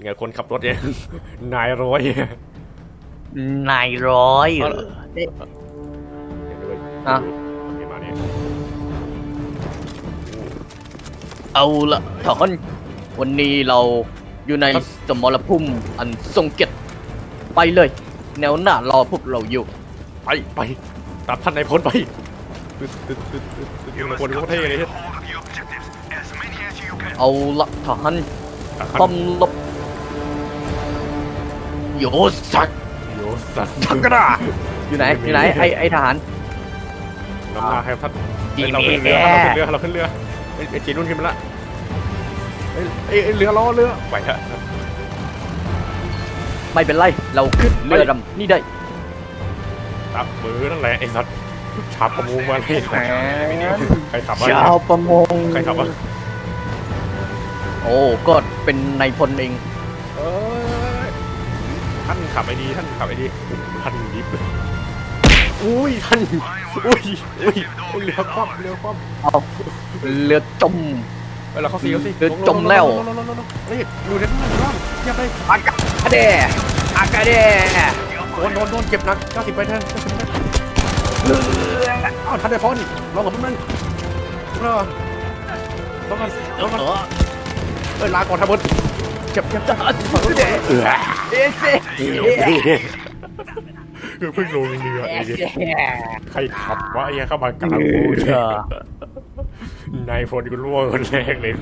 ไงคนขับรถเนี่ยนายร้อยนายร้อยเหรออะโอเคมาเนี่ยเอาละทหารวันนี้เราอยู่ในสมรภูมิอันทรงเกียรติไปเลย แนวหน้ารอพวกเราอยู่ ไปไปตัดท่านนายพลไปตึ๊ดตึ๊ดตึ๊ดตึ๊ดตึ๊ดนายพลโคตรเท่เลย เอาละทหารตัดพร้อท่ามนลบ โยสักโยสัตว์ทักกระดาอยู่ไหนอยู่ไหนไอไอทหารนำหน้าให้ท่านจีเราเมขึ้นเรือเราขึ้นเรือเราขึ้นเรือไอ้ไอ้จีนุ่นขึ้นมาละเอ้ยเอ้ยเอ้ยเรือล้อเรือไปฮะไม่เป็นไรเราขึ้นเรือดำนี่ได้ตับมือนั่นแหละไอ้สัตว์ชาบประมูมาเลยใครขับวะชาวประมงใครขับวะโอ้ก็เป็นนายพลเองเอ้ยท่านขับไอ้ดีท่านขับไอ้ดีท่านดิฟเลยอุ้ยท่านอุ้ยอุ้ยเรือคว่ำเรือคว่ำเอาเรือจมเวลาเขาซีเขาซีเรือจมแล้วนี่อยู่ในนั้นร่างเยียบเลยอากาเดอากาเดโดนโดนโดนเจ็บหนัก90ไปแทนอ้าวท่านได้พอนรอผมแป๊บนึงรอรอกันรอกันเอ้ยลาก่อนท่านบนเจ็บเจ็บเจ็บเออ เอเซคือเพิ่งลงเรือเอเนี่ยใครขับวะไอ้เหี้ยเข้ามากลางโบสถ์นายพลกูร่วงคนแรกเลย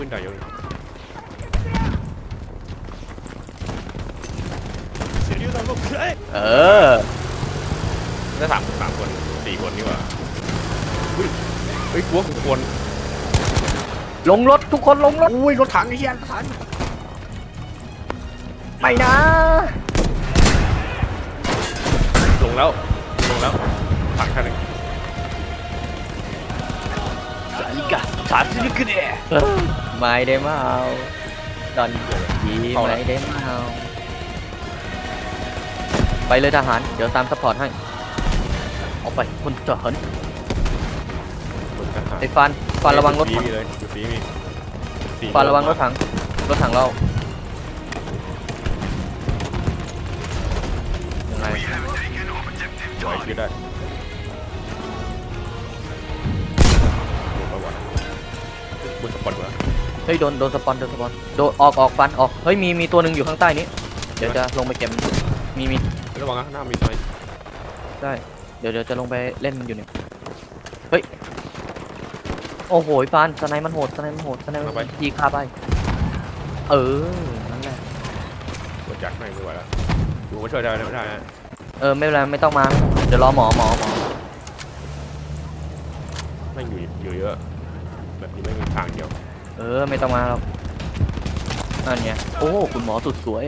อะโอ้มันเข้าปืนใหญ่ยังเออ ได้สามสามคนสี่คนนี่หว่าเฮ้ยเฮ้ยกลัวกูควรลงรถทุกคนลงรถ อุ้ยรถถังไอ้เหี้ยรถถังไม่นะ ลงแล้วลงแล้วถังคันหนึ่งสาลิกา ชาซิลิกเดไม่ได้มาเอาตอนยีไม่ได้มาเอาไปเลยทหาร เดี๋ยวตามซัพพอร์ตให้ เอาไปคนทหารรถทหารไอ้ฟัน ฟันระวังรถสีถังมีเลยอยู่สีมีสีฟันระวังรถถัง รถถังเรายังไงปล่อยชีวิตได้ บนสปอร์ตวะเฮ้ยโดนโดนสปอนโดนสปอนโดนออกออกฟันออกเฮ้ยมีมีตัวหนึ่งอยู่ข้างใต้นี้ เดี๋ยวจะลงไปเก็บมันมีมีระวังนะหน้ามีไฟได้เดี๋ยวเดี๋ยวจะลงไปเล่นมันอยู่เนี่ยเฮ้ยโอ้โหฟันสไนมันโหดสไนมันโหดสไนมันยีคาไป เออนั่นแหละกดยักษ์ไม่ไม่ไหวแล้วดูมาช่วยได้ไม่ได้นะเออไม่เป็นไรไม่ต้องมาเดี๋ยวรอหมอหมอหมอไม่อยู่อยู่เยอะ แบบนี้ไม่มีทางเดียวเออไม่ต้องมาหรอกนั่นไงโอ้ คุณหมอสุดสวย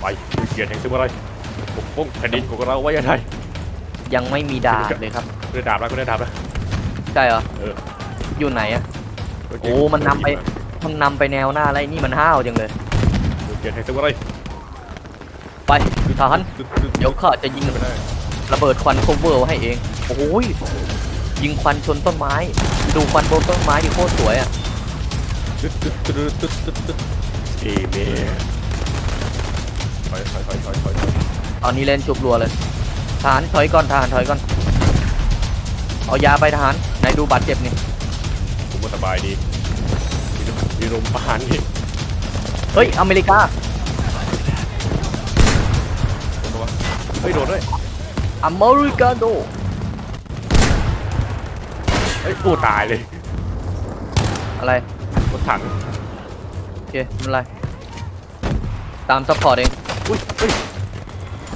ไปดูเกียรติแห่งซึ่งอะไรปกป้องแผ่นดินของเราไว้ยังไงยังไม่มีดาบเลยครับกูได้ดาบแล้วกูได้ดาบแล้ว ใช่เหรอเออ อยู่ไหนอะโอ้มันนำไปมันนำไปแนวหน้าอะไรนี่มันห้าวจังเลยดูเกียรติแห่งซึ่งอะไรไปทหารตึ๊ดตึ๊ดเดี๋ยวข้าจะยิงไม่ได้ระเบิดควันโคเวอร์ไว้ให้เอง โอ้ย ยิงควันชนต้นไม้ ดูควันบนต้นไม้ดิโคตรสวยอะตึ๊ดตึ๊ดตึ๊ดตึ๊ดตึ๊ดตึ๊ดเอเมถอยถอยถอยถอยถอยถอยตอนนี้เล่นชุบรัวเลยทหารถอยก่อนทหารถอยก่อน เอายาไปทหารไหนดูบาดเจ็บนี่ผมก็สบายดีมีลมปานนี่เฮ้ยอเมริกาโดนปะวะเฮ้ยโดนด้วยอเมริกาโด เอ้ยกูตายเลยอะไรรถถังโอเคไม่เป็นไรตามซัพพอร์ตเองอุ้ยอุ้ย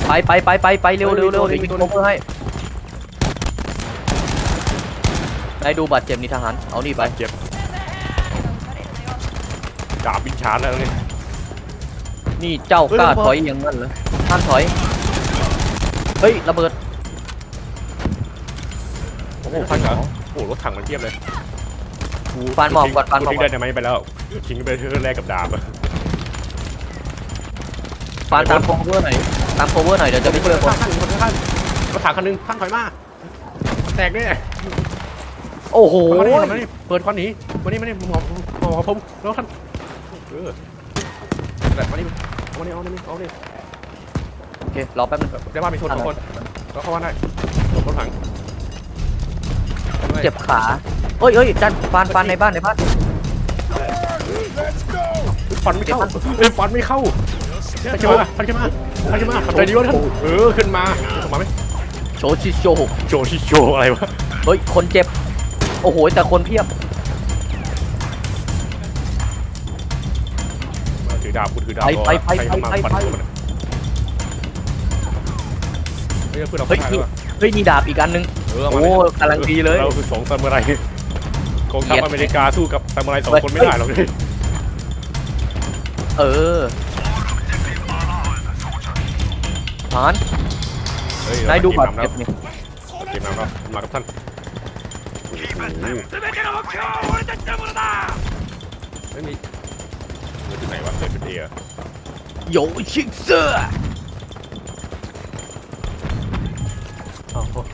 ไปไปไปไปไปเร็วเร็วเร็วเฮ้ยเดี๋ยวมียิงตัวโคเวอร์ให้ได้ดูบาดเจ็บนี่ทหารเอานี่ไปเจ็บดาบวินชาร์จแล้วเนี่ยนี่เจ้าเฮ้ยกล้าระเบิดถอยอย่างนั้นเหรอท่านถอยเฮ้ยระเบิดโอ้โหพันเหรอโอ้โหรถถังมันเทียบเลยปานหมอกก่อนปานหมอกทิ้งก่อนได้ไหมไปแล้วทิ้งไปเพื่อแลกกับดาบอะปานตามโคเวอร์หน่อย ตามโคเวอร์หน่อยเดี๋ยวจะไปช่วยคนข้างคนข้างรถถังคันหนึงข้างถอยมาแตกเนี่ยโอ้โหมานี่มานี่เปิดควันหนีมานี่มานี่หมอหมอผมแล้วท่านเออแบบมานี่เอามานี่เอามานี่เอามานี่โอเครอแป๊บนึงได้บ้านมีคนสองคนเราเข้าบ้านได้หลบรถถัง เจ็บขาเอ้ยเอ้ยดันปานปานในบ้านในบ้านฟันไม่เข้าเอ้ยฟันไม่เข้าพันขึ้นมาพันขึ้นมาพันขึ้นมาทำใจดีวะท่านเออขึ้นมาขึ้นมาไหมโชชิโชโจชิโจอะไรวะเฮ้ยคนเจ็บโอ้โหแต่คนเพียบมาถือดาบกูถือดาบไปไปไปใครเข้ามาไปฟันไปหัวมันอะเฮ้ยเพื่อนเราเฮ้ยเข้านี่มา เฮ้ยนี่ดาบอีกอันนึง เออโอ้มาเลยกำลังดีเลย เราคือสองซามูไรกองทัพเกลียดอเมริกาสู้กับซามูไรสองเฮ้ยคนไม่ได้หรอกเลยเออฐานเฮ้ยนายดูบาดเกเจ็บมนี่เกมน้ำแล้วมากับท่านโอ้โหไม่มีมันที่ไหนวะเป็นเอโยชิเซอร์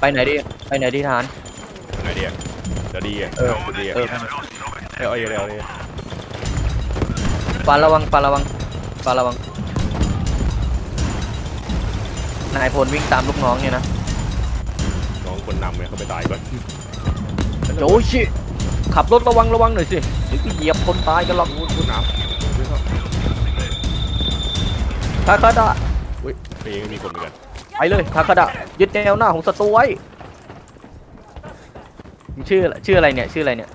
ไปไหนดีไปไหนดีฐานไหนดีอะเดี๋ยวดีอะเออเดี๋ยวดีอะเออเออเอาเยอะเลยเอาเลยปานระวังปานระวังปานระวัง นายพลวิ่งตามลูกน้องเนี่ยนะน้องคนนำเนี่ยเขาไปตายก่อนโยชิขับรถระวังระวังหน่อยสิเดี๋ยวก็เหยียบคนตายกันหรอกพูดพูดน้ำทาคาดะอุ้ยเพลงมีคนเหมือนกัน ไปเลยทาคาดะยึดแนวหน้าของศัตรูไว้ชื่อชื่ออะไรเนี่ย ชื่ออะไรเนี่ย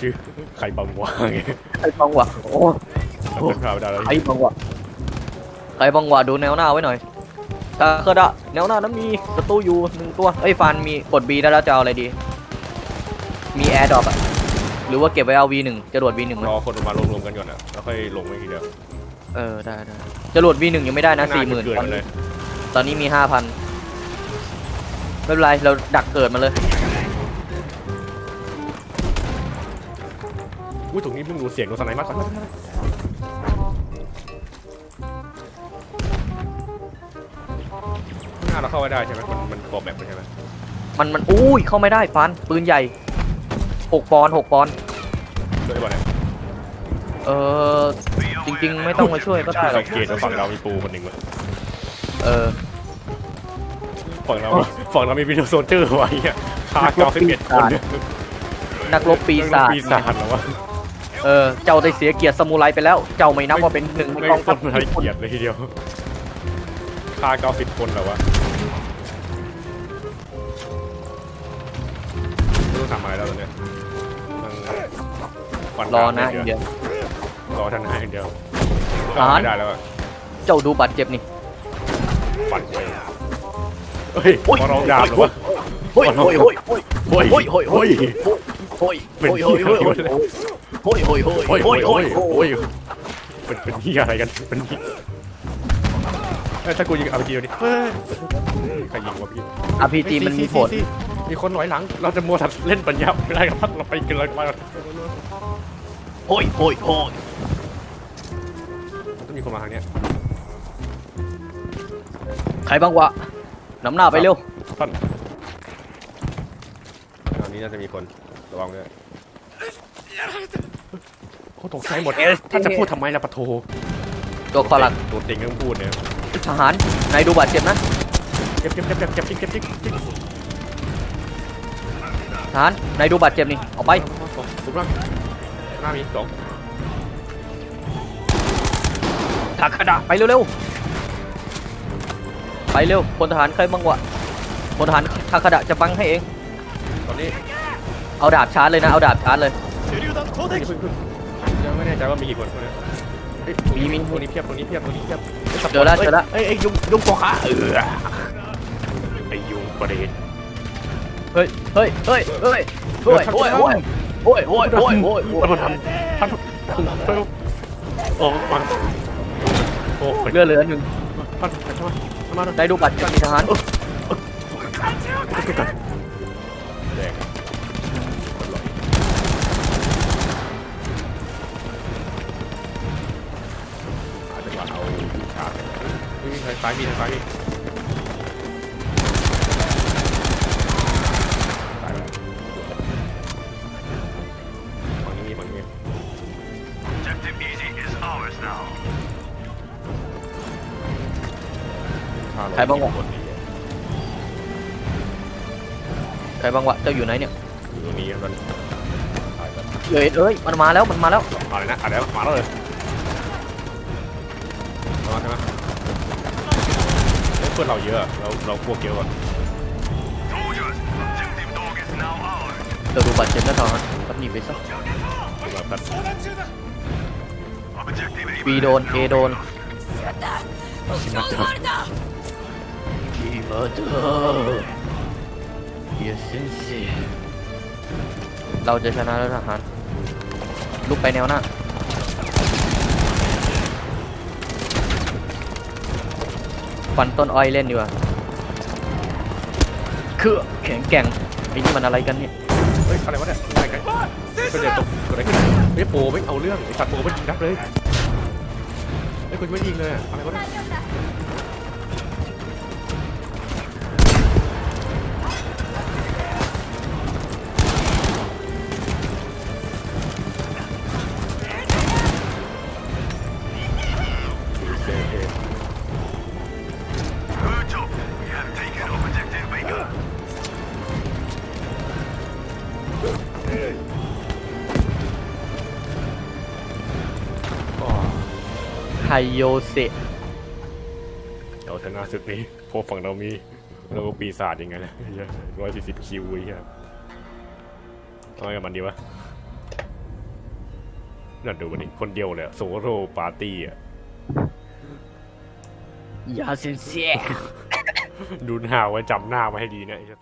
ชื่อใครบังวะไงไอ้บังวะโอ้มันเป็นข่าวดาวแล้วไอ้บังวะไอ้บังวะดูแนวหน้าไว้หน่อยทาคาดะแนวหน้านั้นมีศัตรูอยู่หนึ่งตัวไอ้ยฟันมีกด B ได้แล้วจะเอาอะไรดี มีแอร์ดรอปอะหรือว่าเก็บไว้เอา V1 จรวด V1 ไหมรอคนมารวมๆกันก่อนอะแล้วค่อยลงไปทีเดียวเออได้ได้จรวด V1 ยังไม่ได้นะข้างสี่หหมื่นเกิดกันเลย ตอนนี้มีห้าพันไม่เป็นไร เราดักเกิดมาเลย อุ้ยตรงนี้เพิ่งดูเสียงดูสไนด์มากก่อนหน้าเราเข้าไม่ได้ใช่ไหมมันมันคอแบบใช่ไหมมันมันอุ้ยเข้าไม่ได้ฟันปืนใหญ่หกปอนด์หกปอนด์ช่วยได้ป่ะเนี่ยเออจริง ๆ ไม่ต้องมาช่วยก็ได้หรสัอกงเกตว่าฝั่งเรามีปูคนหนึ่งมั้ย เออ ฝั่งเราฝั่งเรามีวิดีโอโซเจอร์ไว้อะฆ่าเก้าสิบเอ็ดคนเนี่ยนักรบปีศาจปีศาจเหรอวะเออ เจ้าได้เสียเกียรติสมุไรไปแล้ว เจ้าไม่นับว่าเป็นหนึ่งในไม่กองทัต้พองให้เกียรติเลยทีเดียวฆ่าเก้าสิบคนเหรอวะไม่รู้ทำอะไรแล้วตอนเนี้ยนั่งฟันรอนะเดีอิยนเดียวรอท่านให้อย่างเดียวทหารไม่ได้แล้วอะเจ้าดูบาดเจ็บนี่ฟันไป เฮ้ยโอ้ยมาร้องดาบเหรอวะโอ้ยโอ้ยโอ้ยโอ้ยโอ้ยโอ้ยโอ้ยโอ้ยโอ้ยโอ้ยโอ้ยโอ้ยโอ้ยโอ้ยโอ้ยโอ้ยโอ้ยโอ้โอ้ยยโอ้โอ้ยยโอ้ยเป็นเป็นที่อะไรกันเป็นที่เอ้ยถ้ากูยิงเอาไปทีเดียวดิเฮ้ยใครยิงวะพี่อาร์พีจีมันมีผลสิมีคนหน่อยหลังเราจะมัวแต่เล่นปัญญาไม่ได้กับพัดเราไปกันเลยมาโอ้ยโอ้ยโอ้ยต้องมีคนมาทางเนี้ยใครบ้างวะ นำหน้าไปเร็วท่านทางนี้น่าจะมีคนระวังด้วยโอ้ตกใจหมดท่านจะพูดทำไมล่ะปะโทตัวคอหลักตัวเต็งต้องพูดเนี่ยทหารนายดูบาดเจ็บนะเก็บเก็บเก็บเก็บเก็บเก็บเก็บเก็บทหารนายดูบาดเจ็บนี่ออกไปถูกแล้วหน้ามีสองทาคาดะไปเร็วๆ ไปเร็วคนทหารใครบัางวะคนทหารทาคดะจะบังให้เอง ตอนนี้เอาดาบชาร์จเลยนะ เอาดาบชาร์จเลยยังไม่แน่ใจว่ามีกี่คนมีมีมีตัวนี้เพียบตัวนี้เพียบตัวนี้เพียบเจอละเจอละเล้ยเอ้ยยุงยุงตัวขาเออไอยุงประเด็นเฮ้ยเฮ้ยเฮ้ยเฮ้ยโอ้ยโอ้ยโอ้ยโอ้ยโอ้ยโอ้ยโอ้ยมันทำทำทำโอ้มันโอ้ยเลือดเหลือหนึ่งมันมัน มาได้ดูบัตรมีทหารแหาจังหวะเชาร์จายมีซ้ายมี บ้างวะ ใครบ้างวะ เจ้าอยู่ไหนเนี่ยอยู่ตรงนี้มันตายแบบเอ้ยเอ้ย มันมาแล้ว มันมาแล้ว มาเลยนะอะเดี๋ยวมาแล้วเลยมาใช่ไหมเฮ้ยเพื่อนเราเยอะ เราเราพวกเยอะกว่า Soldiers, objective dog is now ours. เดี๋ยวดูบัตรเจ็บแล้วทหารตับหนีไปซะแบบแบบ Objective บีโดน เอโดนชิมัต เตอร์กีมาเตอร์เฮียเซนเซเราจะชนะแล้วทหารลุกไปแนวหน้าฟันต้นอ้อยเล่นดีกว่าคือแข็งแกร่งไอ้นี่มันอะไรกันเนี่ยเฮ้ยอะไรวะเนี่ยอะไรกันก็เดี๋ยวตกเกิดอะไรขึ้นเฮ้ยโปไม่เอาเรื่องไอสัตว์โปไม่ยิงนักเลยไอ้ยคุณไม่ยิงเลยอะอะไรวะเนี่ย ไฮโยเซเอาชนะศึกนี้เพราะฝั่งเรามีเราปีศาจยังไงนะร้อยสี่สิบคิวไอ้เหี้ยทำไมกับมันดีวะนั่นดูมันดิคนเดียวเลยอะโซโรปาร์ตี้อะ ยาเซนเซดูหน้าไว้จำหน้าไว้ให้ดีนะไอ้เหี้ย